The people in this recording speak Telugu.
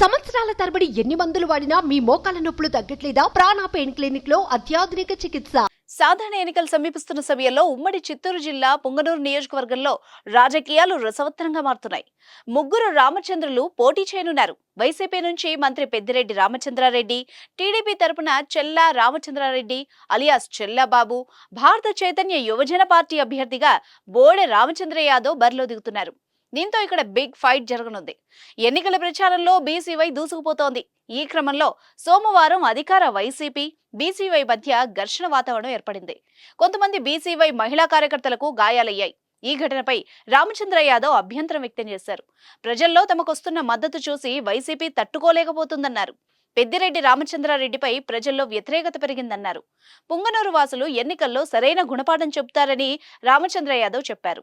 సంవత్సరాల తరబడి ఎన్ని మందులు వాడినా మీ మోకాల నొప్పులు తగ్గట్లేదా? ప్రాణ పెయిన్ క్లినిక్లో అత్యాధునిక చికిత్స. సాధారణ ఎన్నికలు సమీపిస్తున్న సమయంలో ఉమ్మడి చిత్తూరు జిల్లా పుంగనూరు నియోజకవర్గంలో రాజకీయాలు రసవత్తరంగా మారుతున్నాయి. ముగ్గురు రామచంద్రులు పోటీ చేయనున్నారు. వైసీపీ నుంచి మంత్రి పెద్దిరెడ్డి రామచంద్రారెడ్డి టీడీపీ తరపున చెల్లా రామచంద్రారెడ్డి అలియాస్ చెల్లాబాబు భారత చైతన్య యువజన పార్టీ అభ్యర్థిగా బోడె రామచంద్ర యాదవ్ బరిలో దిగుతున్నారు. దీంతో ఇక్కడ బిగ్ ఫైట్ జరగనుంది. ఎన్నికల ప్రచారంలో బీసీవై దూసుకుపోతోంది. ఈ క్రమంలో సోమవారం అధికార వైసీపీ బీసీవై మధ్య ఘర్షణ వాతావరణం ఏర్పడింది. కొంతమంది బీసీవై మహిళా కార్యకర్తలకు గాయాలయ్యాయి. ఈ ఘటనపై రామచంద్ర యాదవ్ అభ్యంతరం వ్యక్తం చేశారు. ప్రజల్లో తమకొస్తున్న మద్దతు చూసి వైసీపీ తట్టుకోలేకపోతుందన్నారు. పెద్దిరెడ్డి రామచంద్రారెడ్డిపై ప్రజల్లో వ్యతిరేకత పెరిగిందన్నారు. పుంగనూరు వాసులు ఎన్నికల్లో సరైన గుణపాఠం చెబుతారని రామచంద్ర యాదవ్ చెప్పారు.